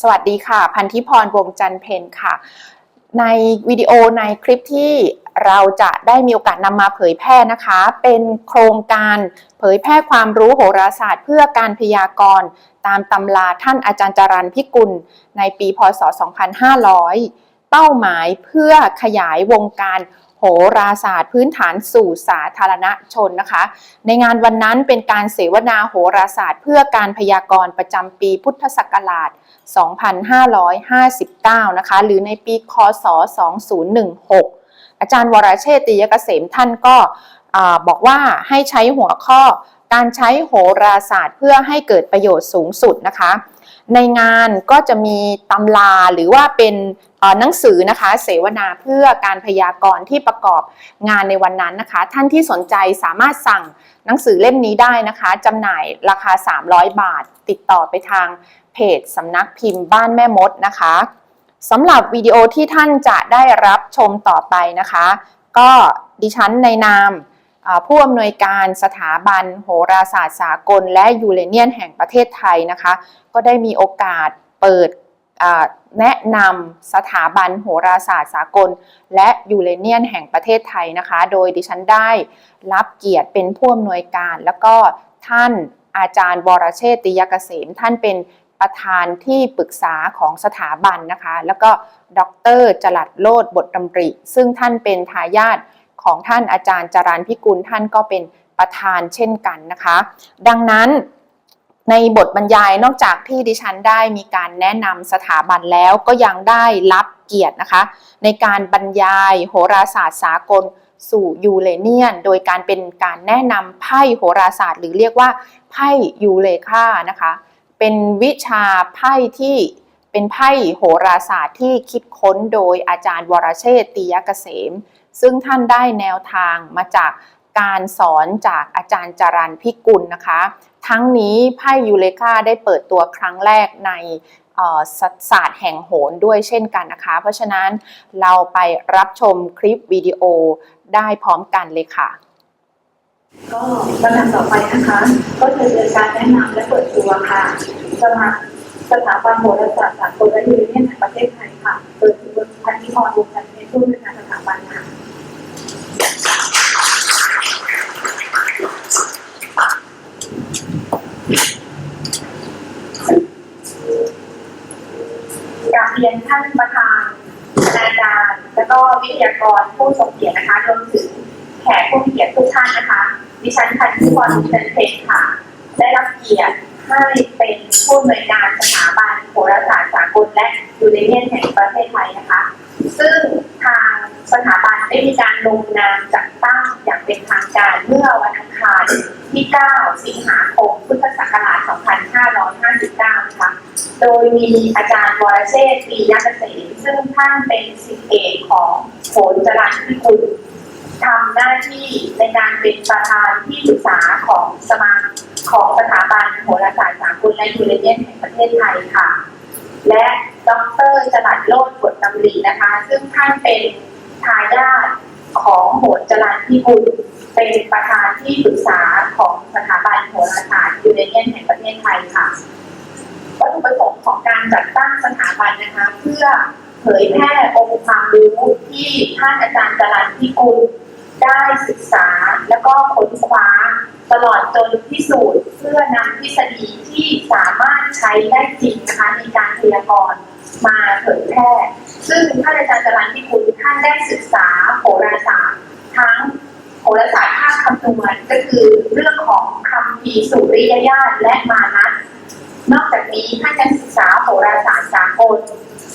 สวัสดีค่ะ พันธิพรวงจันเพนค่ะ ในวิดีโอในคลิปที่เราจะได้มีโอกาสนำมาเผยแพร่นะคะ เป็นโครงการเผยแพร่ความรู้โหราศาสตร์เพื่อการพยากรณ์ ตามตำราท่านอาจารย์จรันพิกุล ในปีพศ 2500 เป้าหมายเพื่อขยายวงการ โหราศาสตร์พื้นฐานสู่สาธารณชนนะคะ ในงานวันนั้นเป็นการเสวนาโหราศาสตร์ เพื่อการพยากรณ์ประจำปีพุทธศักราช 2559 นะคะ หรือในปีคศ 2016 อาจารย์วรเชษติยเกษมท่านก็บอกว่าให้ใช้หัวข้อ การใช้โหราศาสตร์เพื่อให้เกิดประโยชน์สูงสุดนะคะ ในงานก็จะมีตำราหรือว่าเป็นหนังสือนะคะเสวนาเพื่อการพยากรณ์ที่ประกอบงานในวันนั้นนะคะ ท่านที่สนใจสามารถสั่งหนังสือเล่มนี้ได้นะคะจำหน่ายราคา 300 บาท ติดต่อไปทางเพจสำนักพิมพ์บ้านแม่มดนะคะสำหรับวิดีโอที่ท่านจะได้รับชมต่อไปนะคะ ก็ดิฉันในนาม ผู้อำนวยการสถาบัน โหราศาสตร์สากล และยูเรเนียนแห่งประเทศไทยนะคะ ก็ได้มีโอกาสเปิดแนะนำสถาบันโหราศาสตร์สากล และยูเรเนียนแห่งประเทศไทยนะคะ โดยดิฉันได้รับเกียรติเป็นผู้อำนวยการ แล้วก็ท่านอาจารย์วรเชษติยเกษม ท่านเป็นประธานที่ปรึกษาของสถาบันนะคะ แล้วก็ดรจลัดโลดบทดำริ ซึ่งท่านเป็นทายาท ของท่านอาจารย์จรันพิกุลท่านก็เป็นประธานเช่นกันนะคะ ดังนั้นในบทบรรยายนอกจากที่ดิฉันได้มีการแนะนำสถาบันแล้วก็ยังได้รับเกียรตินะคะ ในการบรรยายโหราศาสตร์สากลสู่ยูเรเนียน โดยการเป็นการแนะนำไพ่โหราศาสตร์ หรือเรียกว่าไพ่ยูเลคานะคะ เป็นวิชาไพ่ที่เป็นไพ่โหราศาสตร์ที่คิดค้นโดยอาจารย์วรเชษติยเกษม ซึ่งท่านได้แนวทางมาจากการสอนจากอาจารย์จารันพิกุลนะคะ ทั้งนี้ไพ่ยูเลคาได้เปิดตัวครั้งแรกในศาสตร์แห่งโหรด้วยเช่นกันนะคะ เพราะฉะนั้นเราไปรับชมคลิปวิดีโอได้พร้อมกันเลยค่ะ ก็ลำดับต่อไปนะคะ ก็จะเป็นการแนะนำและเปิดตัวค่ะสมัครสถาบันโหราศาสตร์สากลและยูเนียนแห่งประเทศไทยค่ะโดยคุณพันธิพรวงจันทร์เป็นผู้บริหารสถาบันค่ะ เรียนท่านประธานอาจารย์ และก็วิทยากรผู้ทรงเกียรตินะคะรวมถึงแขกผู้มีเกียรติทุกท่านนะคะ ดิฉันพันธิพรเชนเพนค่ะ ได้รับเกียรติให้เป็นผู้อำนวยการสถาบันโหราศาสตร์สากลและยูเรเนียนแห่งประเทศไทยนะคะ ซึ่งทางสถาบันได้มีการลงนามจัดตั้ง อย่างเป็นทางการเมื่อวันอังคารที่ 9 สิงหาคม พุทธศักราช 2559 นะคะ โดยมีอาจารย์วรเชษฐ์ปียะเกษมซึ่งท่านเป็นศิษย์เอกของโหรจรัญพิกุลทำหน้าที่ในการเป็นประธานที่ปรึกษาของสมาของสถาบันโหราศาสตร์สากลและยูเรเนียนแห่งประเทศไทยค่ะ และดรจรัดโลดบทดำรีนะคะ ซึ่งท่านเป็นทายาท ของโหรจรัญพิบุญเป็นประธานที่ปรึกษาของสถาบันโหราศาสตร์ยูเรเนียนแห่งประเทศไทยค่ะวัตถุประสงค์ของการจัดตั้งสถาบันนะคะ เพื่อเผยแพร่องค์ความรู้ที่ท่านอาจารย์จรัญพิกุลได้ศึกษาแล้วก็ค้นคว้า ตลอดจนพิสูจน์เพื่อนำทฤษฎีที่สามารถใช้ได้จริงนะคะในการพยากรณ์มาเผยแพร่ ซึ่งท่านอาจารย์จรัญที่คุณท่านได้ศึกษาโหราศาสตร์ทั้งโหราศาสตร์ภาคคำนวณก็คือเรื่องของคำพีสุริยญาตและมานัสนอกจากนี้ท่านยังศึกษาโหราศาสตร์สากล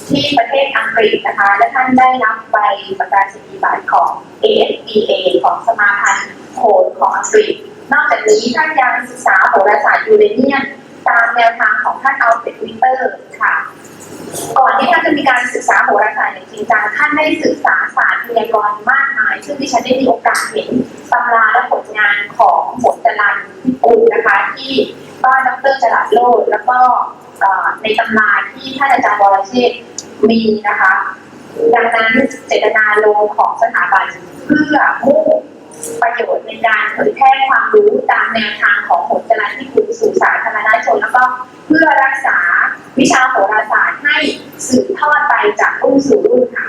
ที่ประเทศอังกฤษนะคะ และท่านได้รับใบประกาศนียบัตรของ ASBA ของสมาพันธ์โหรของอังกฤษ นอกจากนี้ท่านยังศึกษาโหราศาสตร์ยูเรเนียนตามแนวทางของท่านอัลเฟรดวิเตอร์ค่ะ ก่อนที่ท่านจะมีการศึกษาโหราศาสตร์อย่างจริงจังท่านได้ศึกษาศาสตร์พยากรณ์มากมาย ซึ่งดิฉันได้มีโอกาสเห็นตำราและผลงานของโหนจรันพิกุลนะคะ ที่บ้านดรจรัสโลดแล้วก็ในตำราที่ท่านอาจารย์วรเชษมีนะคะ ดังนั้นเจตนาโลของสถาบันเพื่อมุ่ง ประโยชน์ในการเผยแพร่ความรู้ตามแนวทางของโหนจรันที่คุณสู่สาธารณชนแล้วก็เพื่อรักษาวิชาโหราศาสตร์ให้สืบทอดไปจากรุ่นสู่รุ่นค่ะ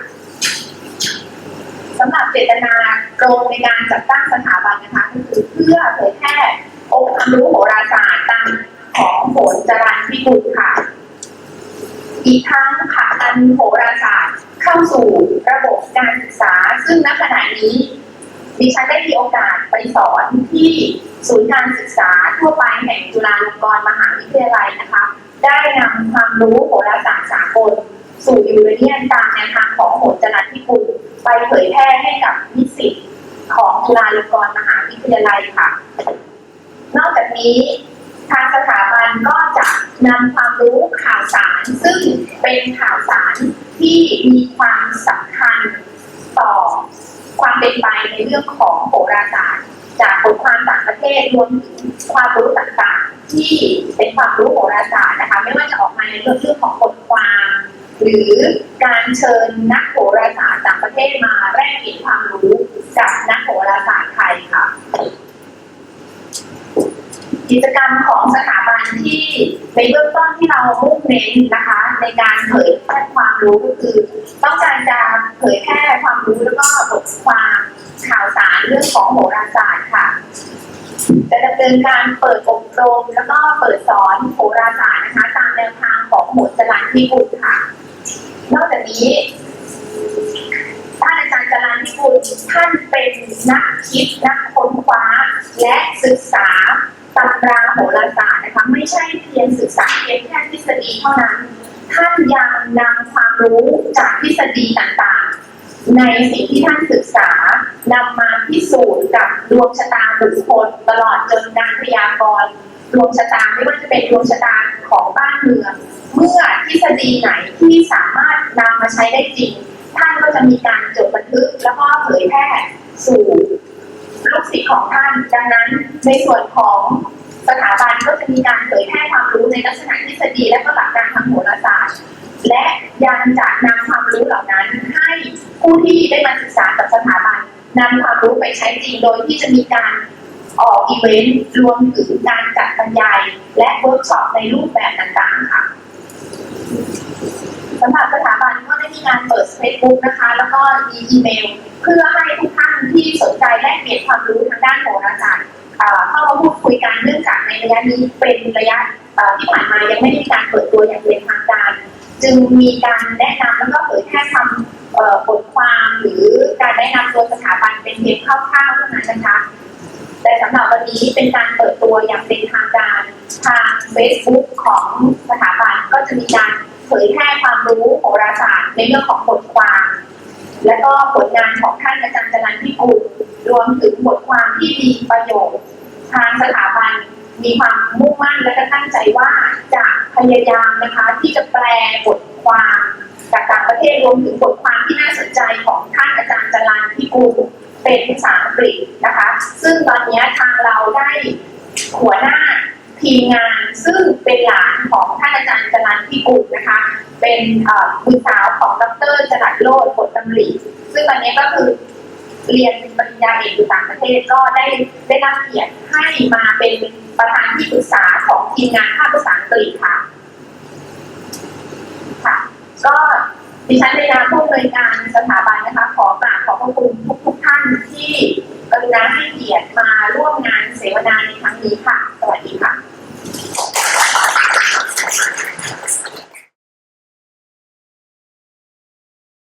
สำหรับเจตนาตรงในการจัดตั้งสถาบันนะคะก็คือเพื่อเผยแพร่องค์ความรู้โหราศาสตร์ตามของโหนจรันพิกุลค่ะ อีกทั้งผลักดันโหราศาสตร์เข้าสู่ระบบการศึกษา ซึ่งณขณะนี้ ดิฉันได้มีโอกาสไปสอนที่ศูนย์การศึกษาทั่วไปแห่งจุฬาลงกรณ์มหาวิทยาลัยนะคะ ได้นำความรู้โหราศาสตร์สากล สู่ยูเรเนียนตามแนวทางของโหจรัสพิกุลไปเผยแพร่ให้กับนิสิตของจุฬาลงกรณ์มหาวิทยาลัยค่ะ นอกจากนี้ทางสถาบันก็จะนำความรู้ข่าวสาร ซึ่งเป็นข่าวสารที่มีความสำคัญต่อ ความเป็นไปในเรื่องของโหราศาสตร์ จากบทความต่างประเทศรวมถึงความรู้ต่างๆ ที่เป็นความรู้โหราศาสตร์นะคะไม่ว่าจะออกมาในเรื่องเรื่องของบทความหรือการเชิญนักโหราศาสตร์ต่างประเทศมาแลกเปลี่ยนความรู้กับนักโหราศาสตร์ไทยค่ะ กิจกรรมของสถาบันที่ในเบื้องต้นที่เรามุ่งเน้นนะคะ ในการเผยแพร่ความรู้ก็คือ ต้องการจะเผยแพร่ความรู้แล้วก็บทความข่าวสารเรื่องของโหราศาสตร์ค่ะจะดำเนินการเปิดอบรมแล้วก็เปิดสอนโหราศาสตร์นะคะ ตามแนวทางของโหนจรันพิกุลค่ะ นอกจากนี้ท่านอาจารย์จรันพิกุลท่านเป็นนักคิดนักค้นคว้า และศึกษา ตำราโหราศาสตร์นะคะไม่ใช่เพียงศึกษาเพียงแค่ทฤษฎีเท่านั้นท่านยังนำความรู้จากทฤษฎีต่างๆ ในสิ่งที่ท่านศึกษานำมาพิสูจน์กับดวงชะตาบุคคลตลอดจนการพยากรณ์ดวงชะตาไม่ว่าจะเป็นดวงชะตาของบ้านเมือง เมื่อทฤษฎีไหนที่สามารถนำมาใช้ได้จริง ท่านก็จะมีการจดบันทึกแล้วก็เผยแพร่สู่ ลูกศิษย์ของท่าน ดังนั้นในส่วนของสถาบันก็จะมีการเผยแพร่ความรู้ในลักษณะทฤษฎีและก็หลักการทางโหราศาสตร์ และยังจะนำความรู้เหล่านั้น ให้ผู้ที่ได้มาศึกษากับสถาบันนำความรู้ไปใช้จริงโดยที่จะมีการออกอีเวนต์รวมถึงการจัดบรรยาย และเวิร์กช็อปในรูปแบบต่างๆค่ะสำหรับสถาบันก็ได้มีการเปิด Facebook นะคะ แล้วก็มีอีเมล เพื่อ ให้ทุกท่านที่สนใจแลกเปลี่ยนความรู้ทางด้านโหราศาสตร์เข้ามาพูดคุยกันเนื่องจากในระยะนี้เป็นระยะที่ผ่านมายังไม่ได้มีการเปิดตัวอย่างเป็นทางการ จึงมีการแนะนำแล้วก็เผยแพร่คำบทความหรือการแนะนำตัวสถาบันเป็นเพียงคร่าวๆเท่านั้นนะคะแต่สำหรับวันนี้เป็นการเปิดตัวอย่างเป็นทางการทาง Facebook ของสถาบันก็จะมีการเผยแพร่ความรู้โหราศาสตร์ในเรื่องของบทความ และก็ผลงานของท่านอาจารย์จรันพิกุลรวมถึงบทความที่มีประโยชน์ ทางสถาบันมีความมุ่งมั่นและก็ตั้งใจว่าจะพยายามนะคะ ที่จะแปลบทความจากต่างประเทศรวมถึงบทความที่น่าสนใจของท่านอาจารย์จรันพิกุลเป็นภาษาอังกฤษนะคะ ซึ่งตอนนี้ทางเราได้หัวหน้า ทีมงานซึ่งเป็นหลานของท่านอาจารย์จรันพิกุลนะคะ เป็นบุตรสาวของดรจรันโลดผลตำริซึ่งตอนนี้ก็คือเรียนปริญญาเอกอยู่ต่างประเทศก็ได้ได้รับเกียรติให้มาเป็นประธานที่ปรึกษาของทีมงานภาคภาษาอังกฤษค่ะ ก็ ดิฉันในนามผู้อำนวยการสถาบันนะคะขอกราบขอบพระคุณทุกทุกท่านที่กรุณาให้เกียรติมาร่วมงานเสวนาในครั้งนี้ค่ะ สวัสดี